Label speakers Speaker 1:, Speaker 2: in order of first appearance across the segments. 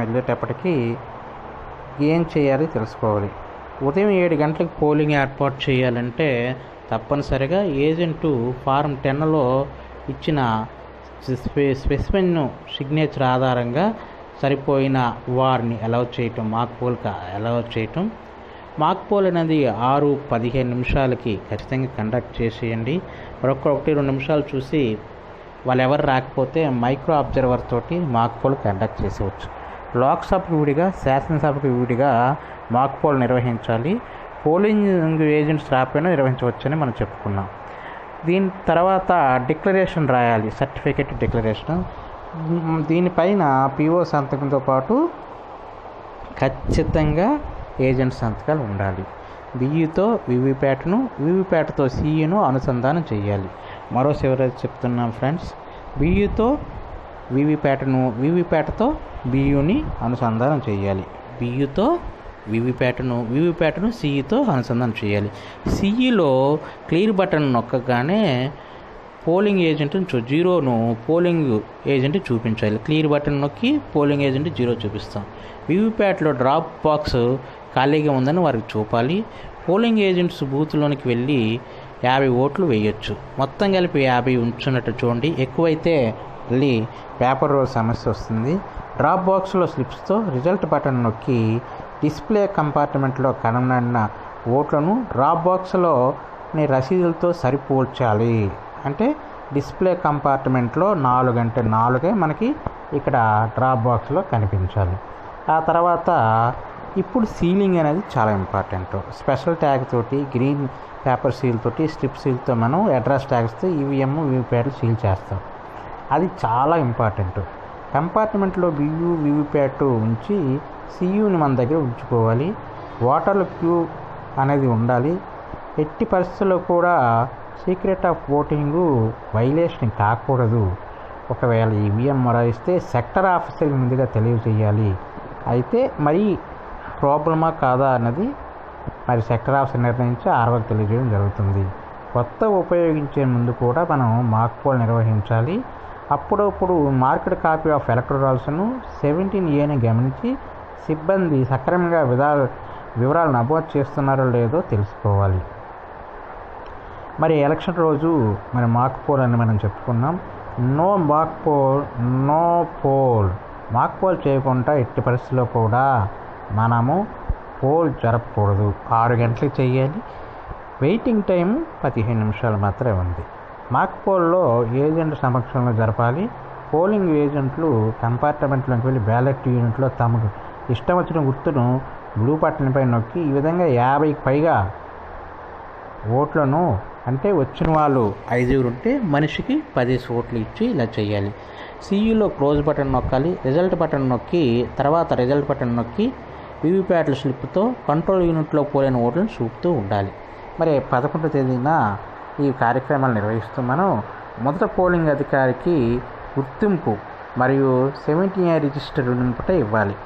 Speaker 1: వెళ్ళేటప్పటికి ఏం చేయాలి తెలుసుకోవాలి. ఉదయం ఏడు గంటలకు పోలింగ్ ఏర్పాటు చేయాలంటే తప్పనిసరిగా ఏజెంటు ఫారం టెన్లో ఇచ్చిన స్పె స్పెసిఫిన్ సిగ్నేచర్ ఆధారంగా సరిపోయిన వారిని అలౌ చేయటం మాక్ పోల్కి అలౌ చేయటం. మాక్ పోల్ అనేది ఆరు పదిహేను నిమిషాలకి ఖచ్చితంగా కండక్ట్ చేసేయండి. మరొక ఒకటి రెండు నిమిషాలు చూసి వాళ్ళు ఎవరు రాకపోతే మైక్రో అబ్జర్వర్ తోటి మాక్ పోల్ కండక్ట్ చేసేవచ్చు. లోక్సభకు విడిగా శాసనసభకు విడిగా మాక్ పోల్ నిర్వహించాలి. పోలింగ్ ఏజెంట్స్ రాకపోయినా నిర్వహించవచ్చని మనం చెప్పుకున్నాం. దీని తర్వాత డిక్లరేషన్ రాయాలి సర్టిఫికెట్ డిక్లరేషన్. దీనిపైన పిఓ సంతకంతో పాటు ఖచ్చితంగా ఏజెంట్ సంతకాలు ఉండాలి. బియ్యుతో వివిప్యాట్ను వివిప్యాట్తో సిఈను అనుసంధానం చేయాలి. మరో చివరి చెప్తున్నాం ఫ్రెండ్స్. బియ్యుతో వివిప్యాట్ను వివిప్యాట్తో బియ్యుని అనుసంధానం చేయాలి. బియ్యుతో వివిప్యాట్ను వివిప్యాట్ను సిఈతో అనుసంధానం చేయాలి. సిఈలో క్లియర్ బటన్ నొక్కగానే పోలింగ్ ఏజెంట్ చూ- జీరోను పోలింగ్ ఏజెంట్ చూపించాలి. క్లియర్ బటన్ నొక్కి పోలింగ్ ఏజెంట్ జీరో చూపిస్తాం. వివిప్యాట్లో డ్రాప్ బాక్స్ ఖాళీగా ఉందని వారికి చూపాలి. పోలింగ్ ఏజెంట్స్ బూత్లోనికి వెళ్ళి యాభై ఓట్లు వేయొచ్చు. మొత్తం కలిపి యాభై ఉంచున్నట్టు చూడండి. ఎక్కువైతే మళ్ళీ పేపర్ రోల్ సమస్య వస్తుంది. డ్రాప్ బాక్స్లో స్లిప్స్తో రిజల్ట్ బటన్ నొక్కి డిస్ప్లే కంపార్ట్మెంట్లో కనుగొన్న ఓట్లను డ్రాప్ బాక్స్లో నీ రసీదులతో సరిపోల్చాలి. అంటే డిస్ప్లే కంపార్ట్మెంట్లో నాలుగు అంటే నాలుగే మనకి ఇక్కడ డ్రాప్ బాక్స్లో కనిపించాలి. ఆ తర్వాత ఇప్పుడు సీలింగ్ అనేది చాలా ఇంపార్టెంట్. స్పెషల్ ట్యాగ్ తోటి గ్రీన్ పేపర్ సీల్ తోటి స్ట్రిప్ సీల్తో మనం అడ్రస్ ట్యాగ్స్తో ఈవీఎం వీవీప్యాట్లు సీల్ చేస్తాం. అది చాలా ఇంపార్టెంట్ కంపార్ట్మెంట్లో బియు వివిప్యాట్ ఉంచి సియుని మన దగ్గర ఉంచుకోవాలి. వాటర్ క్యూ అనేది ఉండాలి. ఎట్టి పరిస్థితుల్లో కూడా సీక్రెట్ ఆఫ్ ఓటింగు వైలేషన్ కాకూడదు. ఒకవేళ ఈవీఎం మొరాయిస్తే సెక్టర్ ఆఫీసర్ ముందుగా తెలియజేయాలి. అయితే మరి ప్రాబ్లమా కాదా అన్నది మరి సెక్టర్ ఆఫీసర్ నిర్ణయించి ఆర్వకు తెలియజేయడం జరుగుతుంది. కొత్త ఉపయోగించే ముందు కూడా మనం మాక్ పోల్ నిర్వహించాలి. అప్పుడప్పుడు మార్కెట్ కాపీ ఆఫ్ ఎలక్ట్రోరాల్స్ను సెవెంటీన్ ఏని గమనించి సిబ్బంది సక్రమంగా విధాలు వివరాలు నమోదు చేస్తున్నారో లేదో తెలుసుకోవాలి. మరి ఎలక్షన్ రోజు మరి మాక్ పోల్ అని మనం చెప్పుకున్నాం. No mock poll no poll. Mock poll చేయకుండా ఎట్టి పరిస్థితుల్లో కూడా మనము పోల్ జరపకూడదు. ఆరు గంటలకు చేయాలి. వెయిటింగ్ టైం పదిహేను నిమిషాలు మాత్రమే ఉంది. మాక్ పోల్లో ఏజెంట్ సమక్షంలో జరపాలి. పోలింగ్ ఏజెంట్లు కంపార్ట్మెంట్లోకి వెళ్ళి బ్యాలెట్ యూనిట్లో తమకు ఇష్టం వచ్చిన గుర్తును బ్లూ బటన్పై నొక్కి ఈ విధంగా యాభైకి పైగా ఓట్లను అంటే వచ్చిన వాళ్ళు ఐదుగురు ఉంటే మనిషికి పదేసి ఓట్లు ఇచ్చి ఇలా చేయాలి. సిఈలో క్లోజ్ బటన్ నొక్కాలి. రిజల్ట్ బటన్ నొక్కి తర్వాత రిజల్ట్ బటన్ నొక్కి వీవీప్యాట్ల స్లిప్తో కంట్రోల్ యూనిట్లో పోలిన ఓట్లను చూపుతూ ఉండాలి. మరి పదకొండో తేదీన ఈ కార్యక్రమాలు నిర్వహిస్తూ మనం మొదట పోలింగ్ అధికారికి గుర్తింపు మరియు సెవెంటీ ఇయర్ రిజిస్టర్ ఉంటే ఇవ్వాలి.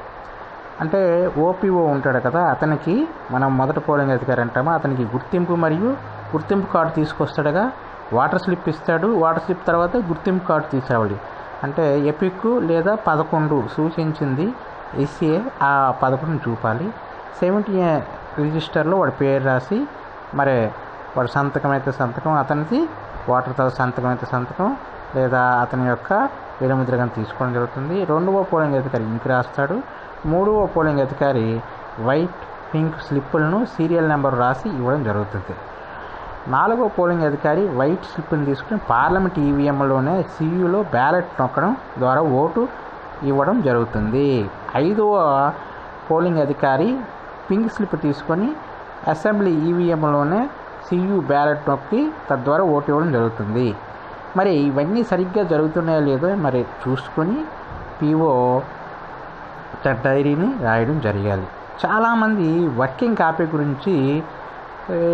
Speaker 1: అంటే ఓపీఓ ఉంటాడు కదా అతనికి మనం మొదట పోలింగ్ అధికారి అంటామో? అతనికి గుర్తింపు మరియు గుర్తింపు కార్డు తీసుకొస్తాడుగా వాటర్ స్లిప్ ఇస్తాడు. వాటర్ స్లిప్ తర్వాత గుర్తింపు కార్డు తీసుకురావాలి అంటే ఎపిక్ లేదా పదకొండు సూచించింది. ఎస్సీఏ ఆ పదకొండు చూపాలి. సెవెంటీ రిజిస్టర్లో వాడి పేరు రాసి మరి వాడు సంతకం అయితే సంతకం అతనిది వాటర్ తల సంతకం అయితే సంతకం లేదా అతని యొక్క వేలిముద్రగా తీసుకోవడం జరుగుతుంది. రెండవ పోలింగ్ అధికారి ఇంక రాస్తాడు. మూడవ పోలింగ్ అధికారి వైట్ పింక్ స్లిప్పులను సీరియల్ నెంబర్ రాసి ఇవ్వడం జరుగుతుంది. నాలుగో పోలింగ్ అధికారి వైట్ స్లిప్ని తీసుకుని పార్లమెంట్ ఈవీఎంలోనే సియులో బ్యాలెట్ నొక్కడం ద్వారా ఓటు ఇవ్వడం జరుగుతుంది. ఐదవ పోలింగ్ అధికారి పింక్ స్లిప్ తీసుకొని అసెంబ్లీ ఈవీఎంలోనే సియు బ్యాలెట్ నొక్కి తద్వారా ఓటు ఇవ్వడం జరుగుతుంది. మరి ఇవన్నీ సరిగ్గా జరుగుతున్నాయో లేదో మరి చూసుకొని పిఓ డైరీని రాయడం జరగాలి. చాలామంది వర్కింగ్ కాపీ గురించి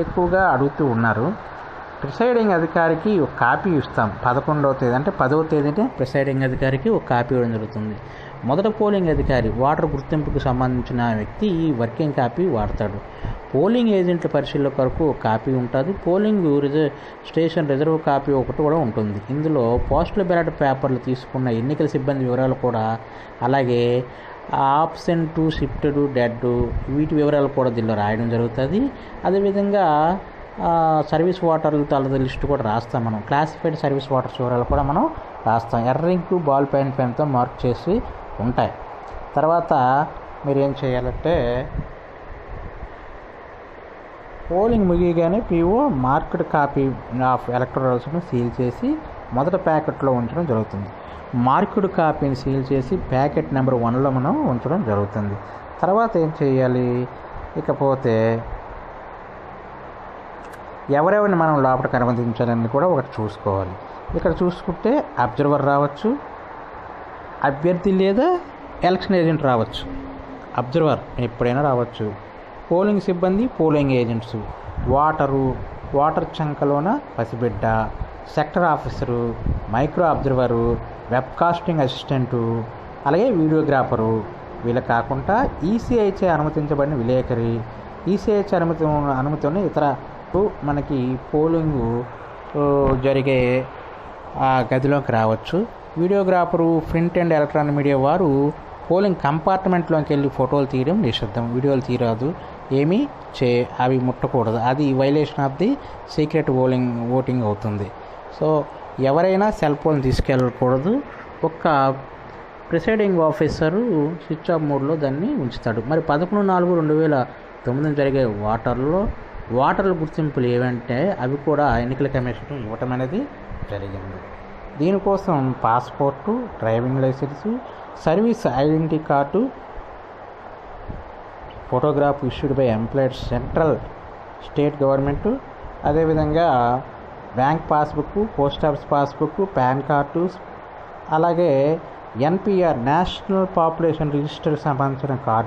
Speaker 1: ఎక్కువగా అడుగుతూ ఉన్నారు. ప్రిసైడింగ్ అధికారికి ఒక కాపీ ఇస్తాం. పదకొండవ తేదీ అంటే పదవ తేదీనే ప్రిసైడింగ్ అధికారికి ఒక కాపీ ఇవ్వడం జరుగుతుంది. మొదట పోలింగ్ అధికారి ఓటర్ గుర్తింపుకు సంబంధించిన వ్యక్తి ఈ వర్కింగ్ కాపీ వాడతాడు. పోలింగ్ ఏజెంట్ల పరిశీలన కొరకు కాపీ ఉంటుంది. Polling reserve station reserve copy ఒకటి కూడా ఉంటుంది. ఇందులో పోస్టల్ బ్యాలెట్ పేపర్లు తీసుకున్న ఎన్నికల సిబ్బంది వివరాలు కూడా అలాగే ఆబ్సెంట్ షిఫ్టెడ్ డెడ్ వీటి వివరాలు కూడా దీనిలో రాయడం జరుగుతుంది. అదేవిధంగా సర్వీస్ వాటర్లు తలద లిస్ట్ కూడా రాస్తాం మనం. క్లాసిఫైడ్ సర్వీస్ వాటర్స్ వివరాలు కూడా మనం రాస్తాం. ఎర్రింగ్ బాల్ పెన్ పెన్తో మార్క్ చేసి ఉంటాయి. తర్వాత మీరు ఏం చేయాలంటే పోలింగ్ ముగియగానే పీఓ మార్కెట్ కాపీ ఆఫ్ ఎలక్ట్రల్స్ను సీల్ చేసి మొదటి ప్యాకెట్లో ఉంచడం జరుగుతుంది. మార్కెట్ కాపీని సీల్ చేసి ప్యాకెట్ నెంబర్ వన్లో మనం ఉంచడం జరుగుతుంది. తర్వాత ఏం చేయాలి? ఇకపోతే ఎవరెవరిని మనం లోపలికి అనుమతించాలని కూడా ఒకటి చూసుకోవాలి. ఇక్కడ చూసుకుంటే అబ్జర్వర్ రావచ్చు అభ్యర్థి లేదా ఎలక్షన్ ఏజెంట్ రావచ్చు. అబ్జర్వర్ ఎప్పుడైనా రావచ్చు. పోలింగ్ సిబ్బంది పోలింగ్ ఏజెంట్స్. వాటరు వాటర్ చంకలోన పసిబిడ్డ sector officer micro observer webcasting assistant అలాగే వీడియోగ్రాఫరు. వీళ్ళు కాకుండా ఈసీఐచే అనుమతించబడిన విలేకరి ఈసీఐచే అనుమతి అనుమతి ఉన్న ఇతర మనకి పోలింగు జరిగే ఆ గదిలోకి రావచ్చు. Videographer print and electronic media వారు పోలింగ్ కంపార్ట్మెంట్లోకి వెళ్ళి ఫోటోలు తీయడం నిషిద్ధం. వీడియోలు తీయరాదు. ఏమీ చే అవి ముట్టకూడదు. అది violation of the secret polling voting అవుతుంది. సో ఎవరైనా సెల్ ఫోన్ తీసుకెళ్ళకూడదు. ఒక్క ప్రిసైడింగ్ ఆఫీసరు స్విచ్ ఆఫ్ మోడ్లో దాన్ని ఉంచుతాడు. మరి పదకొండు నాలుగు రెండు వేల తొమ్మిది జరిగే వాటర్లో వాటర్ల గుర్తింపులు ఏవంటే అవి కూడా ఎన్నికల కమిషన్ ఇవ్వటం అనేది జరిగింది. దీనికోసం passport driving license service identity card photograph issued by employed central state government. అదేవిధంగా bank passbook post office passbook PAN card అలాగే ఎన్పిఆర్ నేషనల్ పాపులేషన్ రిజిస్టర్కి సంబంధించిన కార్డు.